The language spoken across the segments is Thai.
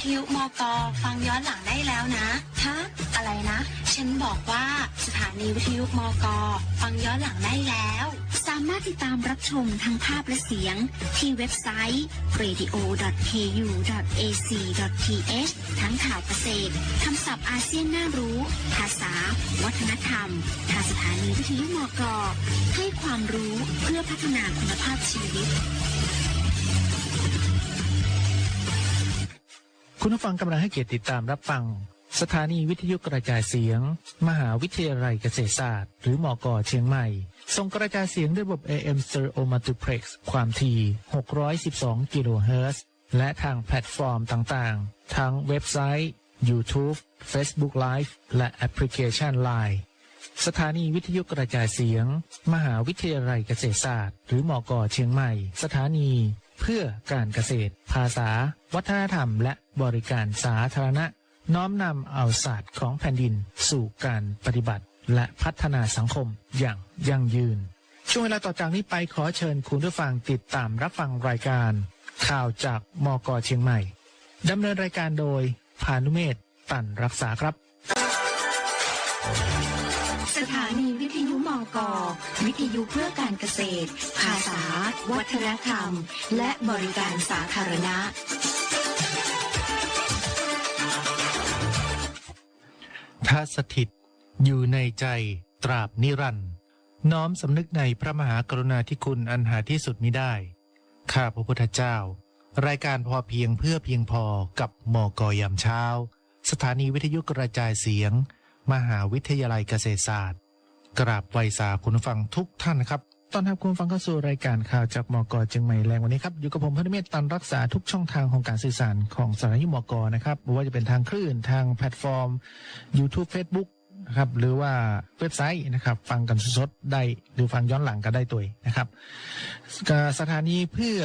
วิทยุมกฟังย้อนหลังได้แล้วนะฮะอะไรนะ ฉันบอกว่าสถานีวิทยุมกฟังย้อนหลังได้แล้ว สามารถติดตามรับชมทั้งภาพและเสียง ที่เว็บไซต์ radio.ku.ac.th ทั้งข่าวเกษตรคำศัพท์อาเซียนน่ารู้ ภาษา วัฒนธรรมทางสถานีวิทยุมกให้ความรู้เพื่อพัฒนาคุณภาพชีวิต คุณผู้ฟังกำลังให้เกียรติติดตามรับฟัง สถานีวิทยุกระจายเสียง มหาวิทยาลัยเกษตรศาสตร์ หรือมอกอเชียงใหม่ ส่งกระจายเสียงด้วยระบบ AM Stereo Multiplex ความถี่ 612 กิโลเฮิรตซ์และทางแพลตฟอร์มต่างๆ ทั้งเว็บไซต์ YouTube Facebook Live และแอปพลิเคชัน Line สถานีวิทยุกระจายเสียง มหาวิทยาลัยเกษตรศาสตร์ หรือมอกอเชียงใหม่ สถานี เพื่อการเกษตร ภาษา วัฒนธรรม และบริการสาธารณะ น้อมนำเอาศาสตร์ของแผ่นดิน สู่การปฏิบัติ และพัฒนาสังคมอย่างยั่งยืน ช่วงเวลาต่อจากนี้ไปขอเชิญคุณผู้ฟังติดตามรับฟังรายการ ข่าวจากมกเชียงใหม่ดำเนินรายการโดยพานุเมศตันรักษาครับ สถานีวิทยุมก วิทยุเพื่อการเกษตร ภาษา วัฒนธรรม และบริการสาธารณะ ทสถิต อยู่ในใจตราบนิรันดร์น้อมสำนึกในพระมหากรุณาธิคุณอันหาที่สุดมิได้ ข้าพระพุทธเจ้า รายการพอเพียงเพื่อเพียงพอกับมกยามเช้า สถานีวิทยุกระจายเสียง มหาวิทยาลัยเกษตรศาสตร์ กราบไวสาคุณฟังทุกท่านครับ ตอนทับคุณฟังเข้าสู่รายการข่าวจากมกจังใหม่แรงวันนี้ครับ อยู่กับผมพนุเมธตันรักษาทุกช่องทางของการสื่อสารของสถายุมกนะครับไม่ว่าจะเป็นทางคลื่นทางแพลตฟอร์ม YouTube Facebook นะครับหรือว่าเว็บไซต์นะครับ ฟังกันสดๆได้หรือฟังย้อนหลังก็ได้ตัวนะครับสถานีเพื่อ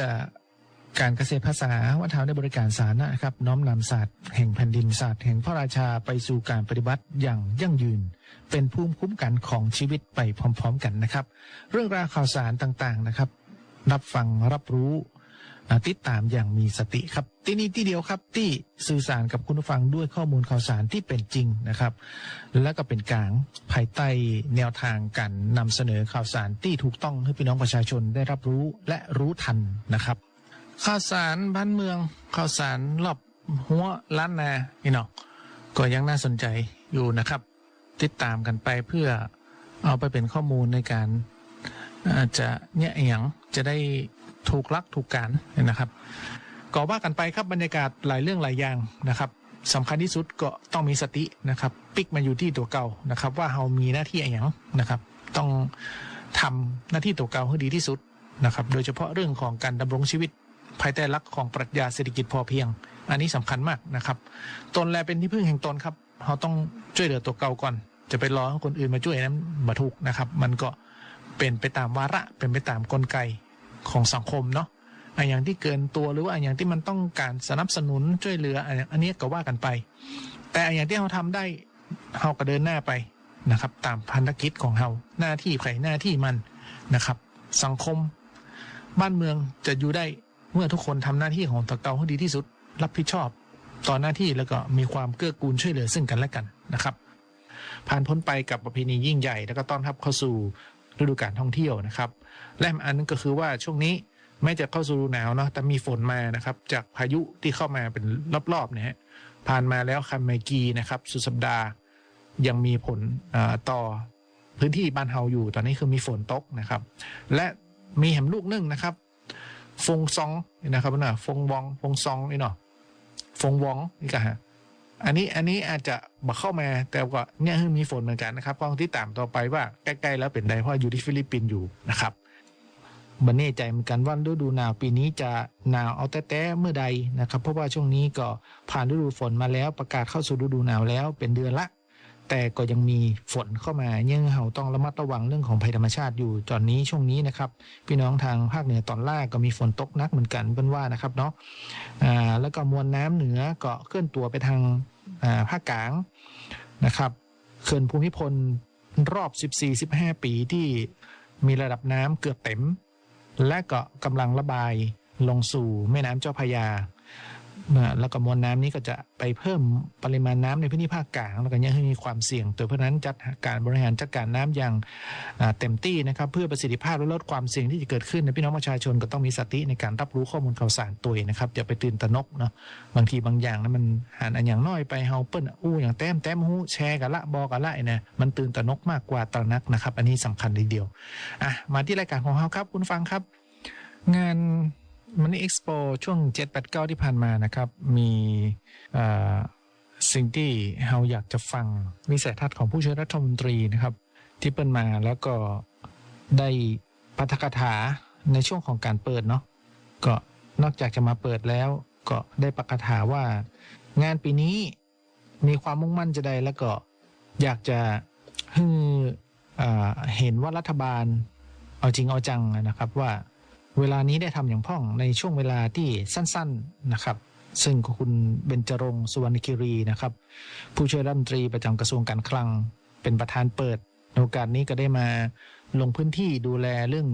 การเกษตรภาษาวัฒนธรรมในบริการสาธารณะนะครับน้อมนำศาสตร์แห่งแผ่นดินศาสตร์แห่งพระราชาไปสู่การปฏิบัติอย่างยั่งยืน เป็นภูมิคุ้มกันของชีวิตไปพร้อม ๆ กันนะครับ เรื่องราวข่าวสารต่างๆนะครับ รับฟังรับรู้ติดตามอย่างมีสติครับ ที่นี่ที่เดียวครับที่สื่อสารกับคุณผู้ฟังด้วยข้อมูลข่าวสารที่เป็นจริงนะครับ และก็เป็นกลางภายใต้แนวทางการนำเสนอข่าวสารที่ถูกต้องให้พี่น้องประชาชนได้รับรู้และรู้ทันนะครับ ข่าวสารบ้านเมืองข่าวสารรอบหัวล้านนาพี่น้องก็ยังน่าสนใจอยู่นะครับ ติดตามกันไปเพื่อเอาไปเป็นข้อมูลในการาจะเนี่ยเอียงจะได้ถูกลักถูกการนะครับก็ว่ากันไปครับบรรยากาศหลายเรื่องหลายอย่างนะครับสำคัญที่สุดก็ต้องมีสตินะครับ ปิกมาอยู่ที่ตัวเก่านะครับ ว่าเรามีหน้าที่อะไรอย่างนะครับ ต้องทำหน้าที่ตัวเก่าให้ดีที่สุดนะครับ โดยเฉพาะเรื่องของการดำรงชีวิต ภายใต้หลักของปรัชญาเศรษฐกิจพอเพียง อันนี้สำคัญมากนะครับตนแลเป็นที่พึ่งแห่งตนครับเราต้องช่วยเหลือตัวเก่าก่อน จะไปรอให้คนอื่นมาช่วยนั้นมาถูกนะครับ มันก็เป็นไปตามวาระเป็นไปตามกลไกของสังคมเนาะอันอย่างที่เกินตัวหรือว่าอันอย่างที่มันต้องการสนับสนุนช่วยเหลืออันอันนี้ก็ว่ากันไป แต่อันอย่างที่เราทำได้เราก็เดินหน้าไปนะครับ ตามพันธกิจของเราหน้าที่ใครหน้าที่มันนะครับ สังคมบ้านเมืองจะอยู่ได้ เมื่อทุกคนทำหน้าที่ของตะเกาให้ดีที่สุด รับผิดชอบ ต่อหน้าที่แล้วก็มีความเกื้อกูลช่วยเหลือซึ่งกันและกันนะครับ ผ่านพ้นไปกับประเพณียิ่งใหญ่ แล้วก็ต้อนรับเข้าสู่ฤดูกาลท่องเที่ยวนะครับ และอันนึงก็คือว่าช่วงนี้แม้จะเข้าสู่ฤดูหนาวเนาะแต่มีฝนมานะครับ จากพายุที่เข้ามาเป็นรอบๆเนี่ยฮะผ่านมาแล้วคันไมกีนะครับ สุดสัปดาห์ยังมีผลต่อพื้นที่บ้านเฮาอยู่ตอนนี้คือมีฝนตกนะครับ และมีแหมลูกนึ่งนะครับ ฟงซองนี่นะครับนะฟงวองฟงซองนี่เนาะฟงวองนี่ก็ฮะอันนี้อันนี้อาจจะบัเข้ามาแต่ก็เนี่ยมีฝนเหมือนกันนะครับต้องที่ตามต่อไปว่าใกล้ๆแล้วเป็นใดเพราะอยู่ที่ฟิลิปปินส์อยู่นะครับบันแน่ใจเหมือนกันว่าฤดูหนาวปีนี้จะหนาวเอาแต่แต่เมื่อใดนะครับ เพราะว่าช่วงนี้ก็ผ่านฤดูฝนมาแล้วประกาศเข้าสู่ฤดูหนาวแล้วเป็นเดือนละ แต่ก็ยังมีฝนเข้ามายังเราต้องระมัดระวังเรื่องของภัยธรรมชาติอยู่ตอนนี้ช่วงนี้นะครับ พี่น้องทางภาคเหนือตอนล่างก็มีฝนตกหนักเหมือนกันเป็นว่านะครับเนาะอ่าแล้วก็มวลน้ำเหนือก็เคลื่อนตัวไปทางอ่าภาคกลางนะครับเขื่อนภูมิพลรอบ 14-15 ปีที่มีระดับน้ำเกือบเต็ม และก็กำลังระบายลงสู่แม่น้ำเจ้าพระยา นะแล้วก็มวลน้ำนี้ก็จะไปเพิ่มปริมาณน้ำในพื้นที่ภาคกลางแล้วก็ยังให้มีความเสี่ยงตัวเพราะนั้นจัดการบริหารจัดการน้ำอย่างเต็มที่นะครับเพื่อประสิทธิภาพและลดความเสี่ยงที่จะเกิดขึ้นในพี่น้องประชาชนก็ต้องมีสติในการรับรู้ข้อมูลข่าวสารตัวเองนะครับอย่าไปตื่นตระหนกเนาะบางทีบางอย่างนะมันหานอันอย่างน้อยไปเฮาเปิ้นอู้อย่างแต้มแต้มหูแชร์กันละบอกกันละเนี่ยมันตื่นตระหนกมากกว่าตระหนักนะครับ อันนี้สำคัญทีเดียวอะมาที่รายการของเราครับคุณฟังครับ งาน มันนี่เอ็กซ์โปช่วง 7-8-9 ที่ผ่านมานะครับ มีสิ่งที่เราอยากจะฟังวิสัยทัศน์ของผู้ช่วยรัฐมนตรีนะครับ ที่เปิ้นมาแล้วก็ได้ปาฐกถาในช่วงของการเปิดเนาะก็นอกจากจะมาเปิดแล้ว ก็ได้ปาฐกถาว่า งานปีนี้มีความมุ่งมั่นจะได้แล้วก็อยากจะให้เห็นว่ารัฐบาลเอาจริงเอาจังนะครับว่า เวลานี้ได้ทำอย่างพ่องในช่วงเวลาที่สั้นๆนะครับ ซึ่งคุณเบญจรงสุวรรณคิรีนะครับ ผู้ช่วยรัฐมนตรีประจำกระทรวงการคลัง เป็นประธานเปิดโอกาสนี้ก็ได้มาลงพื้นที่ดูแลเรื่อง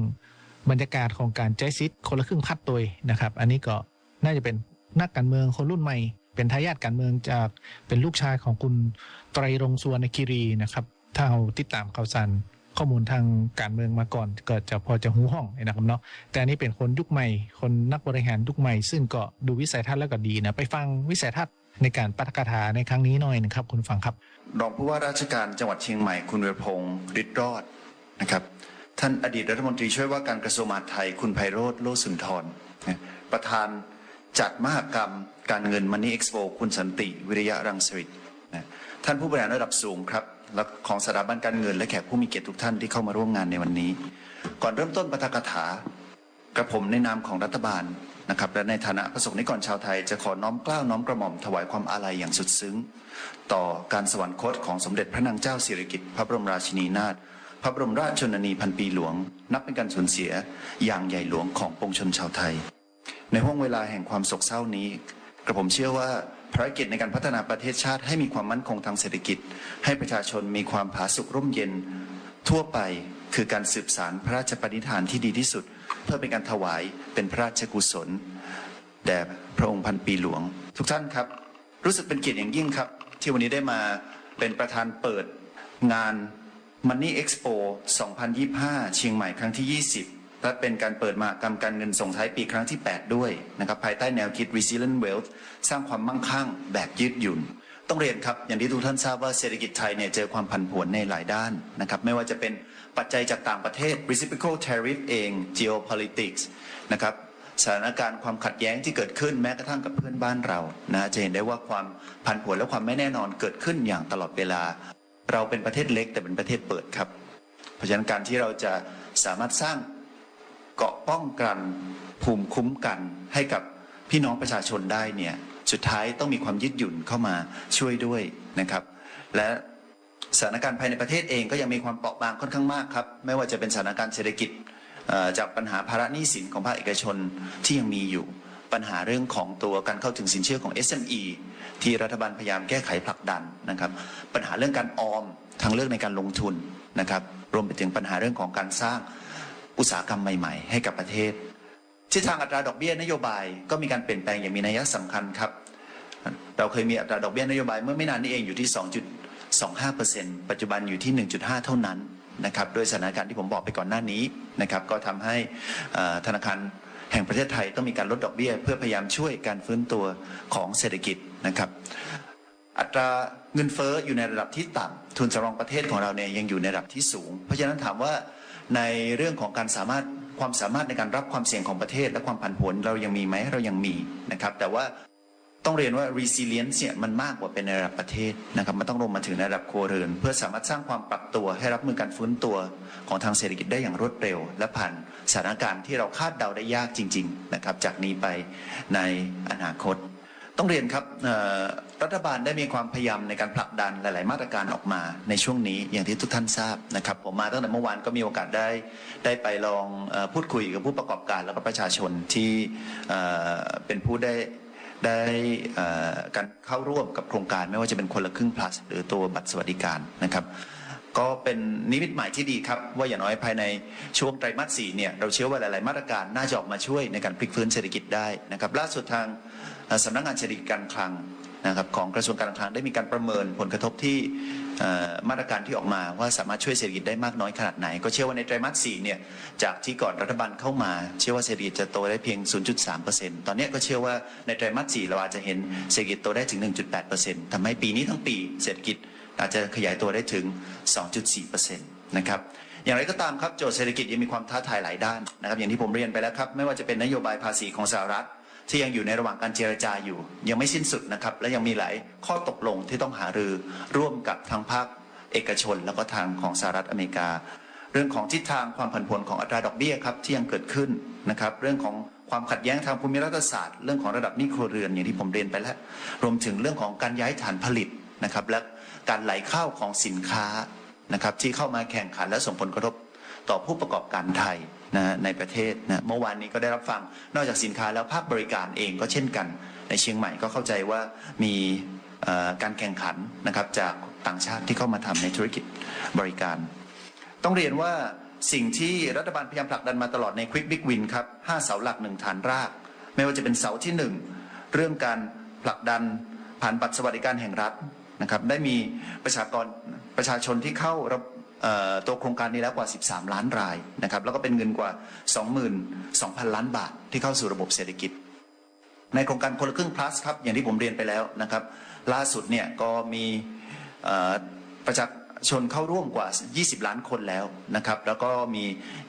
บรรยากาศของการใจซิดคนละครึ่งพัดตัวนะครับ อันนี้ก็น่าจะเป็นนักการเมืองคนรุ่นใหม่ เป็นทายาทการเมืองจากเป็นลูกชายของคุณไตรรงสุวรรณคิรีนะครับ ถ้าเราติดตามข่าวสาร ข้อมูลทางการเมืองมาก่อนก็จะพอจะหูห้องนะครับเนาะแต่อันนี้เป็นคนยุคใหม่ คนนักบริหารยุคใหม่ ซึ่งก็ดูวิสัยทัศน์แล้วก็ดีนะไปฟังวิสัยทัศน์ในการปาฐกถาในครั้งนี้หน่อยนะครับ คุณฟังครับรองผู้ว่าราชการจังหวัดเชียงใหม่คุณเวรพงศ์ฤทธิ์รอดนะครับท่านอดีตรัฐมนตรีช่วยว่าการกระทรวงมหาดไทยคุณไพโรธโลสุนทร ประธานจัดมหกรรมการเงินมันนี่เอ็กซ์โปคุณสันติ วิริยะรังสฤษนะท่านผู้บริหารระดับสูงครับ และของสถาบันการเงิน และแขกผู้มีเกียรติทุกท่านที่เข้ามาร่วมงานในวันนี้ ก่อนเริ่มต้นปาฐกถากระผมในนามของรัฐบาลนะครับและในฐานะประสบนิกรชาวไทยจะขอน้อมเกล้าน้อมกระหม่อมถวายความอาลัยอย่างสุดซึ้ง ต่อการสวรรคตของสมเด็จพระนางเจ้าสิริกิติ์พระบรมราชินีนาถพระบรมราชชนนีพันปีหลวง นับเป็นการสูญเสียอย่างใหญ่หลวงของปวงชนชาวไทย ในห่วงเวลาแห่งความโศกเศร้านี้ กระผมเชื่อว่า ภารกิจในการพัฒนาประเทศชาติให้มีความมั่นคงทางเศรษฐกิจ ให้ประชาชนมีความผาสุกร่มเย็นทั่วไปคือการสืบสารพระราชปณิธานที่ดีที่สุด เพื่อเป็นการถวายเป็นพระราชกุศลแด่พระองค์พันปีหลวง ทุกท่านครับ รู้สึกเป็นเกียรติอย่างยิ่งครับ ที่วันนี้ได้มาเป็นประธานเปิดงาน Money Expo 2025 เชียงใหม่ครั้งที่ 20 และเป็นการเปิดมากรรมการเงินส่งท้ายปีครั้งที่ 8 ด้วยนะครับภายใต้แนวคิด Resilient Wealth สร้างความมั่งคั่งแบบยืดหยุ่น ต้องเรียนครับ อย่างที่ทุกท่านทราบว่าเศรษฐกิจไทยเนี่ยเจอความผันผวนในหลายด้านนะครับไม่ว่าจะเป็นปัจจัยจากต่างประเทศ reciprocal tariff เอง geopolitics นะครับสถานการณ์ความขัดแย้งที่เกิดขึ้นแม้กระทั่งกับเพื่อนบ้านเรานะจะเห็นได้ว่าความผันผวนและความไม่แน่นอนเกิดขึ้นอย่างตลอดเวลา เราเป็นประเทศเล็กแต่เป็นประเทศเปิดครับ เพราะฉะนั้นการที่เราจะสามารถสร้าง เกาะป้องกันภูมิคุ้มกันให้กับพี่น้องประชาชนได้เนี่ยสุดท้ายต้องมีความยืดหยุ่นเข้ามาช่วยด้วยนะครับ และสถานการณ์ภายในประเทศเองก็ยังมีความเปราะบางค่อนข้างมากครับ ไม่ว่าจะเป็นสถานการณ์เศรษฐกิจจากปัญหาภาระหนี้สินของภาคเอกชนที่ยังมีอยู่ปัญหาเรื่องของตัวการเข้าถึงสินเชื่อของ SME ที่รัฐบาลพยายามแก้ไขผลักดันนะครับ ปัญหาเรื่องการออมทางเลือกในการลงทุนนะครับ รวมไปถึงปัญหาเรื่องของการสร้าง อุตสาหกรรมใหม่ ๆ ให้กับประเทศทิศทางอัตราดอกเบี้ยนโยบายก็มีการเปลี่ยนแปลงอย่างมีนัยสำคัญครับ เราเคยมีอัตราดอกเบี้ยนโยบายเมื่อไม่นานนี้เองอยู่ที่ 2.25%ปัจจุบันอยู่ที่ 1.5 เท่านั้นนะครับโดยสถานการณ์ที่ผมบอกไปก่อนหน้านี้นะครับก็ทำให้ธนาคารแห่งประเทศไทยต้องมีการลดดอกเบี้ย เพื่อพยายามช่วยการฟื้นตัวของเศรษฐกิจนะครับ อัตราเงินเฟ้ออยู่ในระดับที่ต่ำทุนสำรองประเทศของเราเนี่ยยังอยู่ในระดับที่สูง เพราะฉะนั้นถามว่า ในเรื่องของการสามารถความสามารถในการรับความเสี่ยงของประเทศ และความผันผวนเรายังมีไหมเรายังมีนะครับ แต่ว่าต้องเรียนว่า resilience เนี่ยมันมากกว่าเป็นในระดับประเทศนะครับมันต้องลงมาถึงในระดับครัวเรือน เพื่อสามารถสร้างความปรับตัวให้รับมือการฟื้นตัวของทางเศรษฐกิจได้อย่างรวดเร็ว และผ่านสถานการณ์ที่เราคาดเดาได้ยากจริง ๆ นะครับ จากนี้ไปในอนาคต ต้องเรียนครับรัฐบาลได้มีความพยายามในการผลักดันหลาย ๆ มาตรการออกมาในช่วงนี้อย่างที่ทุกท่านทราบนะครับ ผมมาตั้งแต่เมื่อวานก็มีโอกาสได้ได้ไปลองพูดคุยกับผู้ประกอบการแล้วก็ประชาชนที่เป็นผู้ได้ได้การเข้าร่วมกับโครงการไม่ว่าจะเป็นคนละครึ่ง plus หรือตัวบัตรสวัสดิการนะครับ ก็เป็นนิมิตหมายที่ดีครับ ว่าอย่างน้อยภายในช่วงไตรมาสสี่เนี่ยเราเชื่อว่าหลาย ๆ มาตรการน่าจะออกมาช่วยในการพลิกฟื้นเศรษฐกิจได้นะครับล่าสุดทางสำนักงานเศรษฐกิจการคลังนะครับของกระทรวงการคลังได้มีการประเมินผลกระทบที่มาตรการที่ออกมาว่าสามารถช่วยเศรษฐกิจได้มากน้อยขนาดไหน ก็เชื่อว่าในไตรมาสสี่เนี่ยจากที่ก่อนรัฐบาลเข้ามา เชื่อว่าเศรษฐกิจจะโตได้เพียง 0.3%ตอนนี้ก็เชื่อว่าในไตรมาสสี่เราอาจจะเห็นเศรษฐกิจโตได้ถึง 1.8%ทำให้ปีนี้ทั้งปีเศรษฐกิจ อาจจะขยายตัวได้ถึง 2.4%นะครับอย่างไรก็ตามครับโจทย์เศรษฐกิจยังมีความท้าทายหลายด้านนะครับอย่างที่ผมเรียนไปแล้วครับไม่ว่าจะเป็นนโยบายภาษีของสหรัฐ ที่ยังอยู่ในระหว่างการเจรจาอยู่ ยังไม่สิ้นสุดนะครับและยังมีหลายข้อตกลงที่ต้องหารือร่วมกับทางภาคเอกชน แล้วก็ทางของสหรัฐอเมริกา เรื่องของทิศทางความผันผวนของอัตราดอกเบี้ยครับที่ยังเกิดขึ้นนะครับเรื่องของความขัดแย้งทางภูมิรัฐศาสตร์ เรื่องของระดับนี้ครัวเรือนอย่างที่ผมเรียนไปแล้ว รวมถึงเรื่องของการย้ายฐานผลิตนะครับและ การไหลเข้าของสินค้านะครับที่เข้ามาแข่งขันและส่งผลกระทบต่อผู้ประกอบการไทยนะในประเทศนะเมื่อวานนี้ก็ได้รับฟังนอกจากสินค้าแล้วภาคบริการเองก็เช่นกัน ในเชียงใหม่ก็เข้าใจว่ามีการแข่งขันนะครับจากต่างชาติที่เข้ามาทำในธุรกิจบริการ ต้องเรียนว่าสิ่งที่รัฐบาลพยายามผลักดันมาตลอดใน Quick Big Win ครับห้าเสาหลักหนึ่งฐานราก ไม่ว่าจะเป็นเสาที่หนึ่งเรื่องการผลักดันผ่านบัตรสวัสดิการแห่งรัฐ นะครับได้มีประชากรประชาชนที่เข้ารับตัวโครงการนี้แล้วกว่า 13 ล้านรายนะครับแล้วก็เป็นเงินกว่า 22,000 ล้านบาทที่เข้าสู่ระบบเศรษฐกิจ ในโครงการคนละครึ่ง plus ครับอย่างที่ผมเรียนไปแล้วนะครับล่าสุดเนี่ยก็มีประชาชนเข้าร่วมกว่า 20 ล้านคนแล้วนะครับแล้วก็มี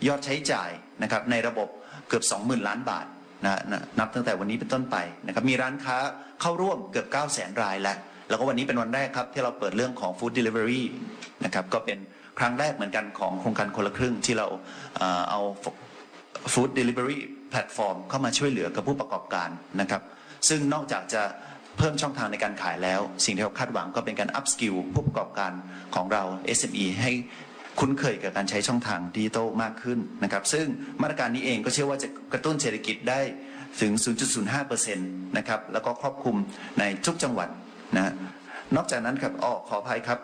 ยอดใช้จ่ายนะครับในระบบเกือบ 20,000 ล้านบาทนะนะนับตั้งแต่วันนี้เป็นต้นไปนะครับมีร้านค้าเข้าร่วมเกือบ 9 0 0 0 0 0 รายแล้ว แล้วก็วันนี้เป็นวันแรกครับที่เราเปิดเรื่องของ food delivery นะครับก็เป็นครั้งแรกเหมือนกันของโครงการคนละครึ่งที่เราเอ่อเอาฟู้ดเดลิเวอรี่แพลตฟอร์มเข้ามาช่วยเหลือกับผู้ประกอบการนะครับ ซึ่งนอกจากจะเพิ่มช่องทางในการขายแล้ว สิ่งที่เราคาดหวังก็เป็นการอัพสกิลผู้ประกอบการของเรา SME ให้คุ้นเคยกับการใช้ช่องทางดิจิทัลมากขึ้นนะครับ ซึ่งมาตรการนี้เองก็เชื่อว่าจะกระตุ้นเศรษฐกิจได้ถึง 0.05%นะครับ แล้วก็ครอบคลุมในทุกจังหวัด นะนอกจากนั้นครับอ๋อขออภัยครับ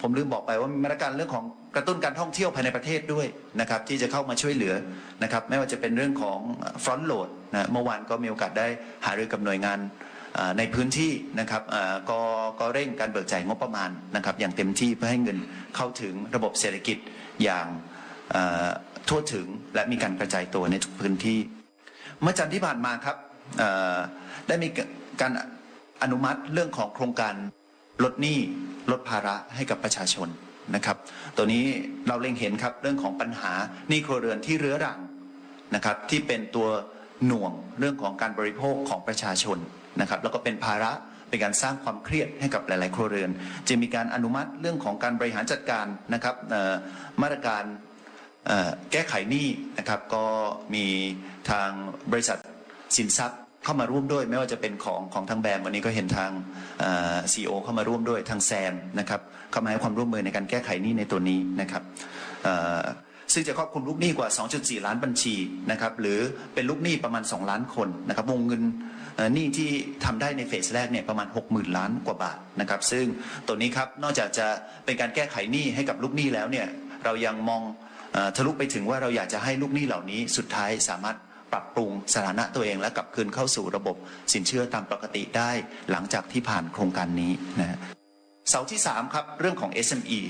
ผมลืมบอกไปว่ามีมาตรการเรื่องของกระตุ้นการท่องเที่ยวภายในประเทศด้วยนะครับที่จะเข้ามาช่วยเหลือนะครับไม่ว่าจะเป็นเรื่องของฟรอนต์โหลดนะเมื่อวานก็มีโอกาสได้หารือกับหน่วยงานในพื้นที่นะครับก็ก็เร่งการเบิกจ่ายงบประมาณนะครับอย่างเต็มที่เพื่อให้เงินเข้าถึงระบบเศรษฐกิจอย่างทั่วถึงและมีการกระจายตัวในทุกพื้นที่ เมื่อจันทร์ที่ผ่านมาครับได้มีการ อนุมัติเรื่องของโครงการลดหนี้ลดภาระให้กับประชาชนนะครับ ตัวนี้เราเล็งเห็นครับเรื่องของปัญหาหนี้ครัวเรือนที่เรื้อรังนะครับ ที่เป็นตัวหน่วงเรื่องของการบริโภคของประชาชนนะครับ แล้วก็เป็นภาระเป็นการสร้างความเครียดให้กับหลาย ๆ ครัวเรือน จะมีการอนุมัติเรื่องของการบริหารจัดการนะครับมาตรการแก้ไขหนี้นะครับ ก็มีทางบริษัทสินทรัพย์ เข้ามาร่วมด้วย ไม่ว่าจะเป็นของของทางแบมวันนี้ก็เห็นทางซีอเข้ามาร่วมด้วยทางแซมนะครับเข้ามาให้ความร่วมมือในการแก้ไขหนี้ในตัวนี้นะครับซึ่งจะครอบคลุมลูกหนี้กว่า 2.4 ล้านบัญชีนะครับหรือเป็นลูกหนี้ประมาณ 2 ล้านคนนะครับวงเงินหนี้ที่ทำได้ในเฟสแรกเนี่ยประมาณ 60,000 ล้านกว่าบาทนะครับซึ่งตัวนี้ครับนอกจากจะเป็นการแก้ไขหนี้ให้กับลูกหนี้แล้วเนี่ยเรายังมองอทะลุไปถึงว่าเราอยากจะให้ลูกหนี้เหล่านี้สุดท้ายสามารถ ปรับปรุงสถานะตัวเองและกลับคืนเข้าสู่ระบบสินเชื่อตามปกติได้ หลังจากที่ผ่านโครงการนี้นะฮะเสาที่ 3 ครับ เรื่องของ SME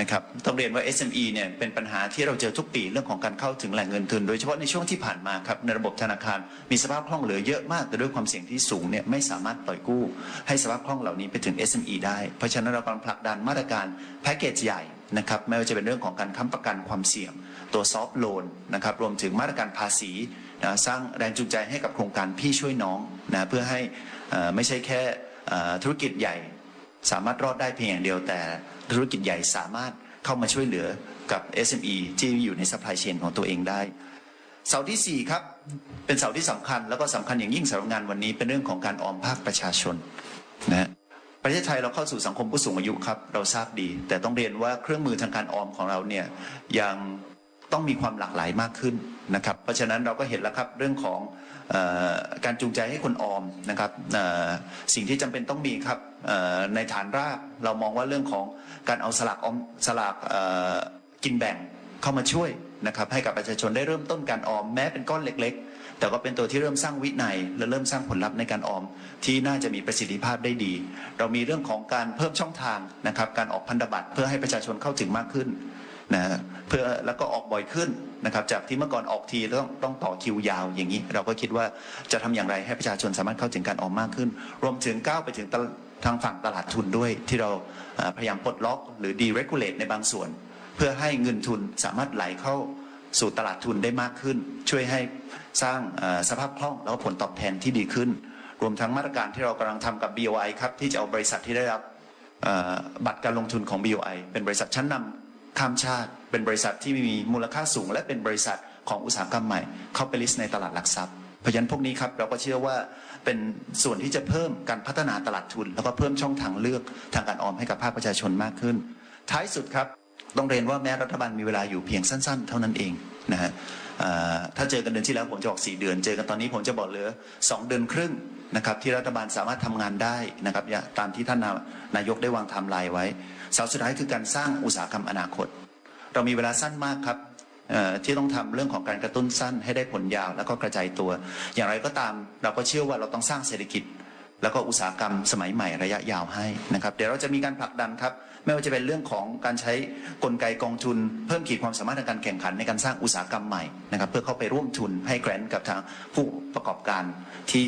นะครับต้องเรียนว่า SME เนี่ยเป็นปัญหาที่เราเจอทุกปีเรื่องของการเข้าถึงแหล่งเงินทุน โดยเฉพาะในช่วงที่ผ่านมาครับในระบบธนาคารมีสภาพคล่องเหลือเยอะมาก แต่ด้วยความเสี่ยงที่สูงเนี่ยไม่สามารถปล่อยกู้ ให้สภาพคล่องเหล่านี้ไปถึง SME ได้เพราะฉะนั้นเรากำลังผลักดันมาตรการแพ็กเกจใหญ่นะครับไม่ว่าจะเป็นเรื่องของการค้ำประกันความเสี่ยง ตัวซอฟท์โลนนะครับรวมถึงมาตรการภาษี นะสร้างแรงจูงใจให้กับโครงการพี่ช่วยน้องนะเพื่อให้ไม่ใช่แค่ธุรกิจใหญ่ สามารถรอดได้เพียงอย่างเดียว แต่ธุรกิจใหญ่สามารถเข้ามาช่วยเหลือกับ SME ที่อยู่ใน supply chain ของตัวเองได้ เสาที่ 4 ครับ เป็นเสาที่สำคัญ แล้วก็สำคัญอย่างยิ่งสำหรับงานวันนี้เป็นเรื่องของการออมภาคประชาชนนะฮะประเทศไทยเราเข้าสู่สังคมผู้สูงอายุครับเราทราบดี แต่ต้องเรียนว่าเครื่องมือทางการออมของเราเนี่ยยังต้องมีความหลากหลายมากขึ้น นะครับเพราะฉะนั้นเราก็เห็นแล้วครับเรื่องของออการจูงใจให้คนออมนะครับสิ่งที่จำเป็นต้องมีครับในฐานรากเรามองว่าเรื่องของการเอาสลากออมสลากกินแบ่งเข้ามาช่วยนะครับให้กับประชาชนได้เริ่มต้นการออมแม้เป็นก้อนเล็ก ๆ แต่ก็เป็นตัวที่เริ่มสร้างวินัยและเริ่มสร้างผลลัพธ์ในการออมที่น่าจะมีประสิทธิภาพได้ดี เรามีเรื่องของการเพิ่มช่องทางนะครับการออกพันธบัตรเพื่อให้ประชาชนเข้าถึงมากขึ้น นะเพื่อแล้วก็ออกบ่อยขึ้นนะครับ จากที่เมื่อก่อนออกทีต้องต้องต่อคิวยาวอย่างนี้ เราก็คิดว่าจะทำอย่างไรให้ประชาชนสามารถเข้าถึงการออมมากขึ้น รวมถึงก้าวไปถึงทางฝั่งตลาดทุนด้วย ที่เราพยายามปลดล็อก หรือ deregulate ในบางส่วน เพื่อให้เงินทุนสามารถไหลเข้าสู่ตลาดทุนได้มากขึ้น ช่วยให้สร้างสภาพคล่องแล้วก็ผลตอบแทนที่ดีขึ้น รวมทั้งมาตรการที่เรากำลังทำกับ BOI ครับที่จะเอาบริษัทที่ได้รับบัตรการลงทุนของ BOI เป็นบริษัทชั้นนำ ข้ามชาติ เป็นบริษัทที่มีมูลค่าสูง และเป็นบริษัทของอุตสาหกรรมใหม่ เข้าไปลิสต์ในตลาดหลักทรัพย์เพราะฉะนั้นพวกนี้ครับเราก็เชื่อว่าเป็นส่วนที่จะเพิ่มการพัฒนาตลาดทุน แล้วก็เพิ่มช่องทางเลือกทางการออมให้กับภาคประชาชนมากขึ้น ท้ายสุดครับต้องเรียนว่าแม้รัฐบาลมีเวลาอยู่เพียงสั้น ๆ เท่านั้นเองนะฮะถ้าเจอกันเดือนที่แล้วผมจะบอก4เดือน เจอกันตอนนี้ผมจะบอกเหลือ 2 เดือนครึ่งนะครับที่รัฐบาลสามารถทำงานได้นะครับตามที่ท่านนานายกได้วางไทม์ไลน์ไว้ เสาสุดท้ายคือการสร้างอุตสาหกรรมอนาคต เรามีเวลาสั้นมากครับที่ต้องทำเรื่องของการกระตุ้นสั้นให้ได้ผลยาวแล้วก็กระจายตัว อย่างไรก็ตามเราก็เชื่อว่าเราต้องสร้างเศรษฐกิจ แล้วก็อุตสาหกรรมสมัยใหม่ระยะยาวให้นะครับ เดี๋ยวเราจะมีการผลักดันครับ ไม่ว่าจะเป็นเรื่องของการใช้กลไกกองทุน เพิ่มขีดความสามารถในการแข่งขันในการสร้างอุตสาหกรรมใหม่นะครับเพื่อเข้าไปร่วมทุนให้แกรนกับทางผู้ประกอบการที่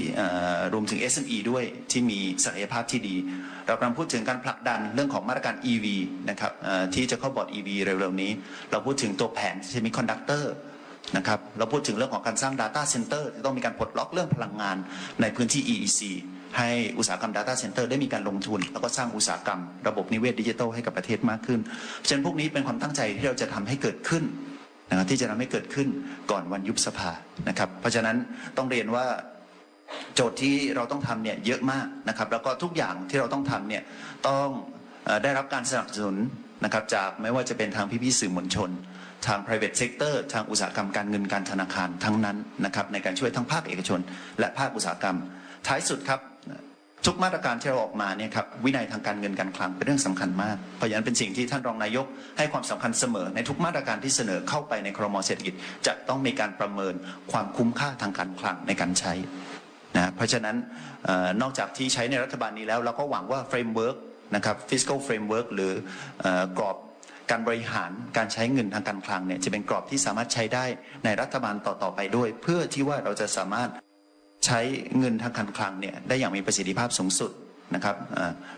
รวมถึง SME ด้วยที่มีศักยภาพที่ดี เรากำลังพูดถึงการผลักดันเรื่องของมาตรการ EV นะครับที่จะเข้าบอร์ด EV เร็วๆนี้ เราพูดถึงตัวแผน Semiconductor นะครับเราพูดถึงเรื่องของการสร้าง Data Center ที่ต้องมีการปลดล็อกเรื่องพลังงานในพื้นที่ EEC ให้อุตสาหกรรม Data Center ได้มีการลงทุน แล้วก็สร้างอุตสาหกรรมระบบนิเวศดิจิทัลให้กับประเทศมากขึ้นเพราะฉะนั้นพวกนี้เป็นความตั้งใจที่เราจะทำให้เกิดขึ้นนะครับที่จะทำให้เกิดขึ้นก่อนวันยุบสภานะครับ เพราะฉะนั้นต้องเรียนว่าโจทย์ที่เราต้องทำเนี่ยเยอะมากนะครับ แล้วก็ทุกอย่างที่เราต้องทำเนี่ยต้องอได้รับการสนับสนุนนะครับจากไม่ว่าจะเป็นทางพี่ๆสื่อมวลชน ทาง private sector ทางอุตสาหกรรมการเงินการธนาคารทั้งนั้นนะครับในการช่วยทั้งภาคเอกชน และภาคอุตสาหกรรม ท้ายสุดครับ ทุกมาตรการที่เราออกมาเนี่ยครับวินัยทางการเงินการคลังเป็นเรื่องสำคัญมากเพราะฉะนั้นเป็นสิ่งที่ท่านรองนายกให้ความสำคัญเสมอ ในทุกมาตรการที่เสนอเข้าไปในครมเศรษฐกิจ จะต้องมีการประเมินความคุ้มค่าทางการคลังในการใช้นะเพราะฉะนั้นนอกจากที่ใช้ในรัฐบาลนี้แล้ว เราก็หวังว่าเฟรมเวิร์กนะครับ fiscal framework หรือกรอบการบริหารการใช้เงินทางการคลังเนี่ยจะเป็นกรอบที่สามารถใช้ได้ในรัฐบาลต่อๆไปด้วย เพื่อที่ว่าเราจะสามารถ ใช้เงินทางการคลังเนี่ยได้อย่างมีประสิทธิภาพสูงสุดนะครับ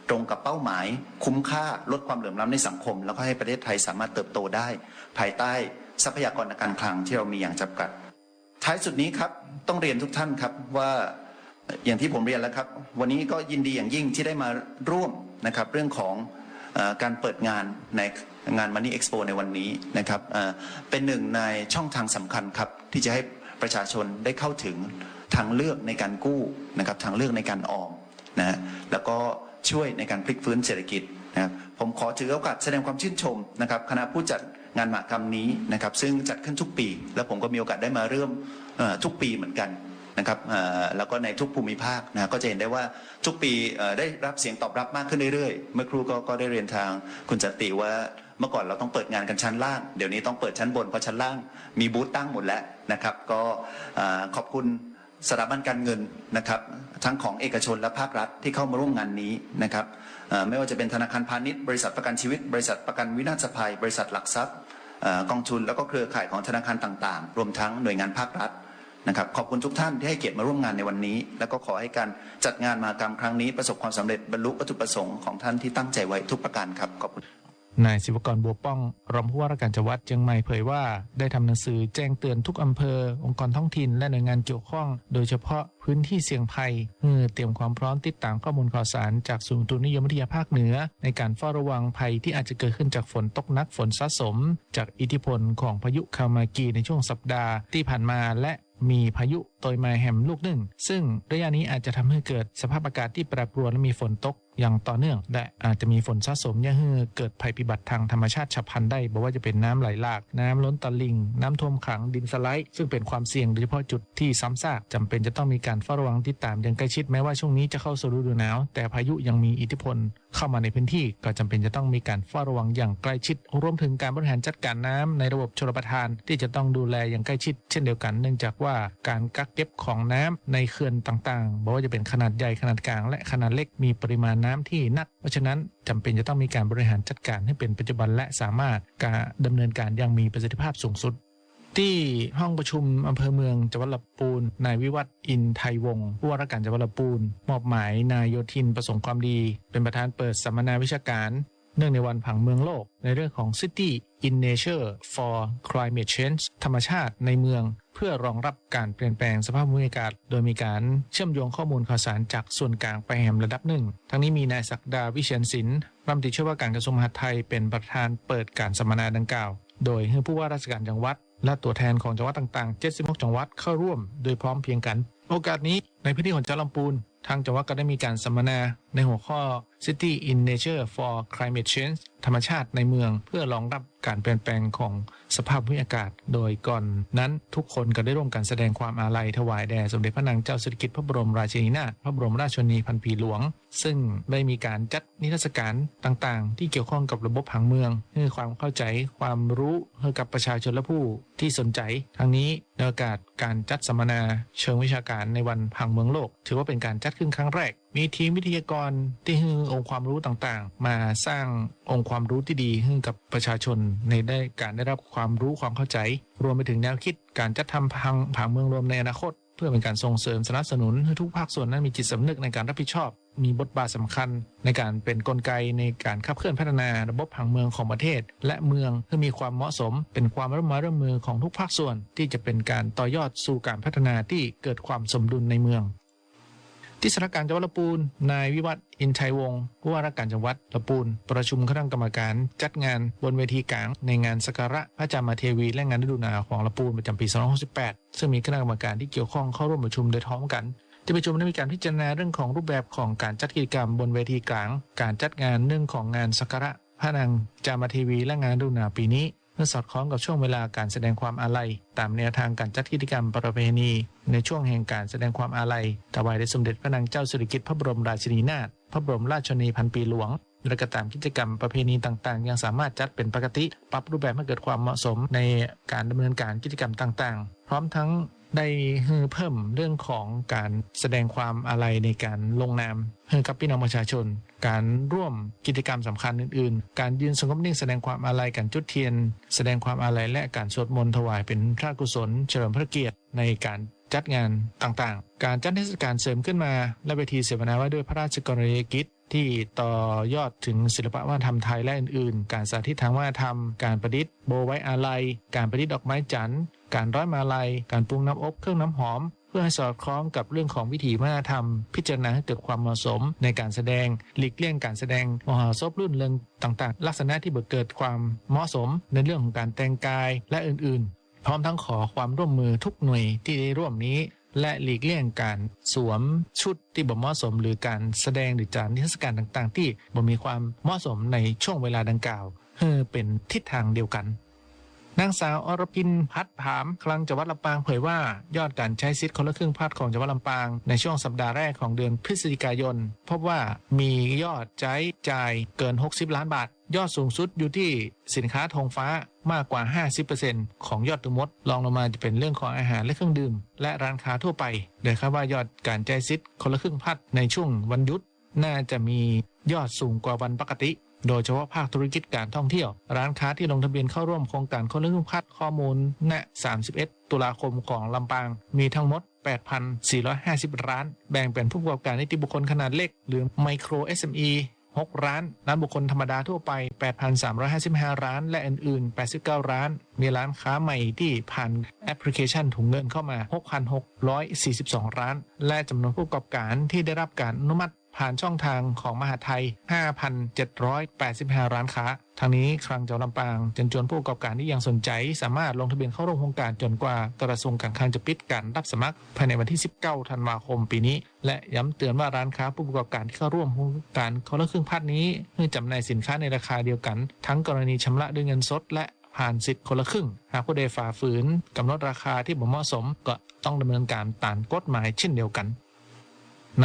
ตรงกับเป้าหมายคุ้มค่าลดความเหลื่อมล้ำในสังคม แล้วก็ให้ประเทศไทยสามารถเติบโตได้ ภายใต้ทรัพยากรทางการคลังที่เรามีอย่างจำกัด ท้ายสุดนี้ครับต้องเรียนทุกท่านครับว่าอย่างที่ผมเรียนแล้วครับ วันนี้ก็ยินดีอย่างยิ่งที่ได้มาร่วมนะครับเรื่องของอการเปิดงานในงาน Money Expo ในวันนี้นะครับเอ่อเป็นหนึ่งในช่องทางสำคัญครับที่จะให้ประชาชนได้เข้าถึง ทางเลือกในการกู้นะครับทางเลือกในการออมนะฮะแล้วก็ช่วยในการพลิกฟื้นเศรษฐกิจนะครับผมขอถือโอกาสแสดงความชื่นชมนะครับคณะผู้จัดงานมหกรรมนี้นะครับซึ่งจัดขึ้นทุกปี แล้วผมก็มีโอกาสได้มาเริ่มทุกปีเหมือนกันนะครับแล้วก็ในทุกภูมิภาคนะก็จะเห็นได้ว่าทุกปีได้รับเสียงตอบรับมากขึ้นเรื่อยๆ เมื่อครูก็ก็ได้เรียนทางคุณจติว่าเมื่อก่อนเราต้องเปิดงานกันชั้นล่าง เดี๋ยวนี้ต้องเปิดชั้นบนเพราะชั้นล่างมีบูธตั้งหมดแล้วนะครับ ก็ขอบคุณ สถาบันการเงินนะครับทั้งของเอกชนและภาครัฐที่เข้ามาร่วมงานนี้นะครับไม่ว่าจะเป็นธนาคารพาณิชย์บริษัทประกันชีวิต บริษัทประกันวินาศภัย บริษัทหลักทรัพย์กองทุนแล้วก็เครือข่ายของธนาคารต่างๆ รวมทั้งหน่วยงานภาครัฐนะครับขอบคุณทุกท่านที่ให้เกียรติมาร่วมงานในวันนี้ แล้วก็ขอให้การจัดงานมากรรมครั้งนี้ประสบความสำเร็จบรรลุวัตถุประสงค์ของท่านที่ตั้งใจไว้ทุกประการครับขอบคุณ นายศิวกรบัวป้อง รองผู้ว่าราชการจังหวัดเชียงใหม่เผยว่าได้ทำหนังสือแจ้งเตือนทุกอำเภอ องค์กรท้องถิ่นและหน่วยงานเกี่ยวข้อง โดยเฉพาะพื้นที่เสี่ยงภัยเพื่อเตรียมความพร้อมติดตามข้อมูลข่าวสารจากศูนย์ตุนิยมวิทยาภาคเหนือ ในการเฝ้าระวังภัยที่อาจจะเกิดขึ้นจากฝนตกหนักฝนสะสม จากอิทธิพลของพายุคามากีในช่วงสัปดาห์ที่ผ่านมาและมีพายุโตยมาแฮมลูกหนึ่ง ซึ่งระยะนี้อาจจะทำให้เกิดสภาพอากาศที่แปรปรวนและมีฝนตก อย่างต่อเนื่อง และอาจจะมีฝนสะสมยังให้เกิดภัยพิบัติทางธรรมชาติฉับพลันได้บอกว่าจะเป็นน้ำไหลหลาก น้ำล้นตลิ่ง น้ำท่วมขังดินสไลด์ ซึ่งเป็นความเสี่ยงโดยเฉพาะจุดที่ซ้ำซากจำเป็นจะต้องมีการเฝ้าระวังติดตามอย่างใกล้ชิดแม้ว่าช่วงนี้จะเข้าสู่ฤดูหนาว แต่พายุยังมีอิทธิพลเข้ามาในพื้นที่ก็จำเป็นจะต้องมีการเฝ้าระวังอย่างใกล้ชิด รวมถึงการบริหารจัดการน้ำในระบบชลประทาน ที่จะต้องดูแลอย่างใกล้ชิด เช่นเดียวกัน เนื่องจากว่าการกักเก็บของน้ำในเขื่อนต่างๆบอกว่าจะเป็นขนาดใหญ่ขนาดกลางและขนาดเล็กมีปริมาณน้ำที่นัก เพราะฉะนั้นจำเป็นจะต้องมีการบริหารจัดการให้เป็นปัจจุบันและสามารถการดำเนินการอย่างมีประสิทธิภาพสูงสุด ที่ห้องประชุมอำเภอเมืองจังหวัดลำปูนนายวิวัฒน์อินไทยวงศ์ผู้ว่าราชการจังหวัดลำปูนมอบหมายนายโยธินประสงค์ความดี เป็นประธานเปิดสัมมนาวิชาการ เนื่องในวันผังเมืองโลก ในเรื่องของ City in Nature for Climate Change ธรรมชาติในเมือง เพื่อรองรับการเปลี่ยนแปลงสภาพภูมิอากาศ โดยมีการเชื่อมโยงข้อมูลข่าวสารจากส่วนกลางไปแหมระดับหนึ่ง ทั้งนี้มีนายศักดาวิเชียนศิลป์รัฐมนตรีช่วยว่าการกระทรวงมหาดไทยเป็นประธานเปิดการสัมมนาดังกล่าว โดยให้ผู้ว่าราชการจังหวัด และตัวแทนของจังหวัดต่างๆ 76 จังหวัดเข้าร่วม โดยพร้อมเพียงกัน โอกาสนี้ในพื้นที่ของจังหวัดลำพูนทางจังหวัดก็ได้มีการสัมมนาในหัวข้อ City in Nature for Climate Change ธรรมชาติในเมืองเพื่อรองรับการเปลี่ยนแปลงของสภาพภูมิอากาศ โดยก่อนนั้นทุกคนก็ได้ร่วมกันแสดงความอาลัยถวายแด่สมเด็จพระนางเจ้าสิริกิติ์พระบรมราชินีนาถพระบรมราชชนีพันปีหลวง ซึ่งได้มีการจัดนิทรรศการต่างๆ ที่เกี่ยวข้องกับระบบผังเมืองให้ความเข้าใจความรู้ให้กับประชาชนและผู้ที่สนใจทั้งนี้ในโอกาสการจัดสัมมนาเชิงวิชาการในวันผังเมืองโลก ถือว่าเป็นการจัดขึ้นครั้งแรก มีทีมวิทยากรที่ให้องค์ความรู้ต่างๆ มาสร้างองค์ความรู้ที่ดีให้กับประชาชนในได้การได้รับความรู้ความเข้าใจ รวมไปถึงแนวคิดการจัดทำผังผังเมืองรวมในอนาคต เพื่อเป็นการส่งเสริมสนับสนุนให้ทุกภาคส่วนนั้นมีจิตสำนึกในการรับผิดชอบ มีบทบาทสำคัญ ในการเป็นนกลไกในการขับเคลื่อนพัฒนาระบบผังเมืองของประเทศ และเมืองให้มีความเหมาะสม เป็นความร่วมมือร่วมมือของทุกภาคส่วน ที่จะเป็นการต่อยอดสู่การพัฒนาที่เกิดความสมดุลในเมือง ที่สถานการณ์จังหวัดลำพูน นายวิวัฒน์อินชัยวงศ์ผู้ว่าราชการจังหวัดลำพูน ประชุมคณะกรรมการจัดงานบนเวทีกลาง ในงานสักการะพระจามาเทวี และงานฤดูหนาวของลำพูนประจำปี 2568 ซึ่งมีคณะกรรมการที่เกี่ยวข้องเข้าร่วมประชุมโดยพร้อมกันที่ประชุมได้มีการพิจารณาเรื่องของรูปแบบของการจัดกิจกรรมบนเวทีกลาง การจัดงานเรื่องของงานสักการะพระนางจามาเทวีและงานฤดูหนาวปีนี้ พื่อสอดคล้องกับช่วงเวลาการแสดงความอาลัย ตามแนวทางการจัดกิจกรรมประเพณี ในช่วงแห่งการแสดงความอาลัยถวายแด่สมเด็จพระนางเจ้าสิริกิติ์พระบรมราชินีนาถพระบรมราชชนนีพันปีหลวงและก็ตามกิจกรรมประเพณีต่างๆ ยังสามารถจัดเป็นปกติ ปรับรูปแบบให้เกิดความเหมาะสมในการดำเนินการกิจกรรมต่างๆ พร้อมทั้ง ได้เพิ่มเรื่องของการแสดงความอาลัยในการลงนามให้กับพี่น้องประชาชน การร่วมกิจกรรมสำคัญอื่นๆ การยืนสงบนิ่งแสดงความอาลัยการจุดเทียน แสดงความอาลัยและการสวดมนต์ถวายเป็นพระกุศล เฉลิมพระเกียรติในการจัดงานต่างๆ การจัดเทศกาลเสริมขึ้นมา และเวทีเสวนาว่าด้วยพระราชกรณียกิจที่ต่อยอดถึงศิลปวัฒนธรรมไทยและอื่นๆ การสาธิตทางวัฒนธรรม การประดิษฐ์โบไว้อาลัย การประดิษฐ์ดอกไม้จันทร์ การร้อยมาลัย การปรุงน้ำอบเครื่องน้ำหอม เพื่อให้สอดคล้องกับเรื่องของวิถีวัฒนธรรม พิจารณาให้เกิดความเหมาะสมในการแสดง หลีกเลี่ยงการแสดงมหาศพรุ่นเรืองต่างๆ ลักษณะที่บ่เกิดความเหมาะสมในเรื่องของการแต่งกายและอื่นๆ พร้อมทั้งขอความร่วมมือทุกหน่วยที่ได้ร่วมนี้และหลีกเลี่ยงการสวมชุดที่บ่เหมาะสม หรือการแสดงหรือจานนิทรรศการต่างๆ ที่บ่มีความเหมาะสมในช่วงเวลาดังกล่าวเพื่อเป็นทิศทางเดียวกัน นางสาวอรพินพัดผาม คลังจังหวัดลำปางเผยว่ายอดการใช้สิทธิ์คนละครึ่งพัดของจังหวัดลำปาง ในช่วงสัปดาห์แรกของเดือนพฤศจิกายน พบว่ามียอดใช้จ่ายเกิน 60 ล้านบาท ยอดสูงสุดอยู่ที่สินค้าธงฟ้ามากกว่า 50%ของยอดทั้งหมดรองลงมาจะเป็นเรื่องของอาหารและเครื่องดื่ม และร้านค้าทั่วไปโดยคาดว่ายอดการจ่ายสิทธิ์คนละครึ่งพัดในช่วงวันหยุด น่าจะมียอดสูงกว่าวันปกติ โดยเฉพาะภาคธุรกิจการท่องเที่ยว ร้านค้าที่ลงทะเบียนเข้าร่วมโครงการคนละครึ่งพัดข้อมูลณ 31 ตุลาคมของลำปาง มีทั้งหมด 8,450 ร้าน แบ่งเป็นผู้ประกอบการนิติบุคคลขนาดเล็ก หรือไมโคร SME 6 ร้าน ร้านบุคคลธรรมดาทั่วไป 8,355 ร้าน และอื่น ๆ 89 ร้าน มีร้านค้าใหม่ที่ผ่านแอปพลิเคชันถุงเงินเข้ามา 6,642 ร้าน และจำนวนผู้ประกอบการที่ได้รับการอนุมัติ ผ่านช่องทางของมหาไทย 5,785 ร้านค้า ทางนี้คลังจังหวัดลำปางจึงชวนผู้ประกอบการที่ยังสนใจ สามารถลงทะเบียนเข้าร่วมโครงการจนกว่ากระทรวงการคลังจะปิดการรับสมัคร ภายในวันที่ 19 ธันวาคมปีนี้ และย้ำเตือนว่าร้านค้าผู้ประกอบการที่เข้าร่วมโครงการคนละครึ่งพัดนี้เพื่อจำหน่ายสินค้าในราคาเดียวกัน ทั้งกรณีชำระด้วยเงินสดและผ่านสิทธิ์คนละครึ่ง หากผู้ใดฝ่าฝืนกำหนดราคาที่บ่เหมาะสมก็ต้องดำเนินการตามกฎหมายเช่นเดียวกัน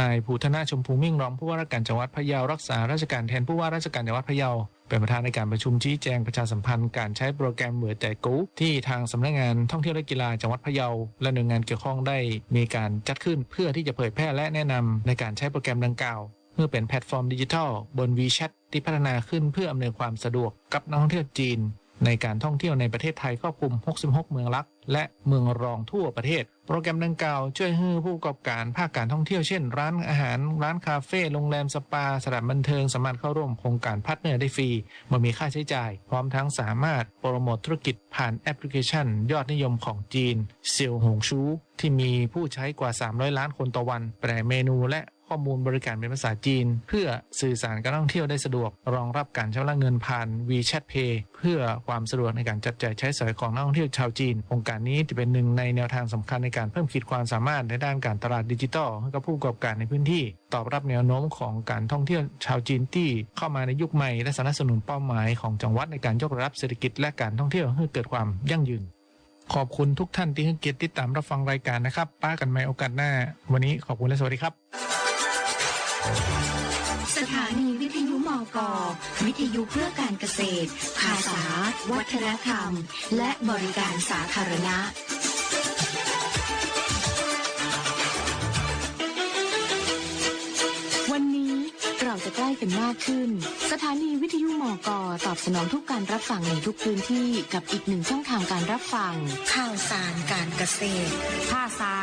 นายภูธนาชมพูมิ่งรองผู้ว่าราชการจังหวัดพะเยารักษาราชการแทนผู้ว่าราชการจังหวัดพะเยาเป็นประธานในการประชุมชี้แจงประชาสัมพันธ์การใช้โปรแกรมเหมือใจกูที่ทางสำนักงานท่องเที่ยวและกีฬาจังหวัดพะเยาและหน่วยงานเกี่ยวข้องได้มีการจัดขึ้นเพื่อที่จะเผยแพร่และแนะนำในการใช้โปรแกรมดังกล่าวเพื่อเป็นแพลตฟอร์มดิจิทัลบน WeChat ที่พัฒนาขึ้นเพื่ออำนวยความสะดวกกับนักท่องเที่ยวจีน ในการท่องเที่ยวในประเทศไทยครอบคลุม 66 เมืองลัก และเมืองรองทั่วประเทศ โปรแกรมดังกล่าวช่วยให้ผู้ประกอบการภาคการท่องเที่ยวเช่น ร้านอาหาร ร้านคาเฟ่โรงแรมสปาสถานบันเทิงสามารถเข้าร่วมโครงการพาร์ทเนอร์ได้ฟรีเมื่อมีค่าใช้จ่าย พร้อมทั้งสามารถโปรโมทธุรกิจผ่านแอปพลิเคชัน ยอดนิยมของจีนเซียวหงชูที่มีผู้ใช้กว่า 300 ล้านคนต่อวัน แปลเมนูและ ข้อมูลบริการเป็นภาษาจีน เพื่อสื่อสารการท่องเที่ยวได้สะดวก รองรับการชำระเงินผ่าน WeChat Pay เพื่อความสะดวกในการจับจ่ายใช้สอยของนักท่องเที่ยวชาวจีนโครงการนี้จะเป็นหนึ่งในแนวทางสำคัญในการเพิ่มขีดความสามารถในด้านการตลาดดิจิทัลให้กับผู้ประกอบการในพื้นที่ ตอบรับแนวโน้มของการท่องเที่ยวชาวจีนที่เข้ามาในยุคใหม่และสนับสนุนเป้าหมายของจังหวัดในการยกระดับเศรษฐกิจและการท่องเที่ยวให้เกิดความยั่งยืนขอบคุณทุกท่านที่ให้เกียรติติดตามรับฟังรายการนะครับ ป้ากันใหม่โอกาสหน้า วันนี้ขอบคุณและสวัสดีครับ ถานีวิทยุมอกวิทยุเพื่อการเกษตร ภาษา วัฒนธรรม และบริการสาธารณะ จะใกล้กันมากขึ้น สถานีวิทยุมกตอบสนองทุกการรับฟังในทุกพื้นที่กับอีกหนึ่งช่องทางการรับฟัง ข่าวสารการเกษตร ภาษา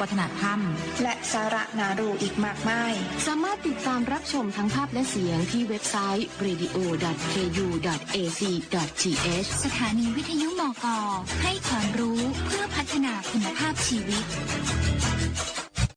วัฒนธรรม และสาระนารูอีกมากมาย สามารถติดตามรับชมทั้งภาพและเสียงที่เว็บไซต์ radio.ku.ac.th สถานีวิทยุมกให้ความรู้เพื่อพัฒนาคุณภาพชีวิต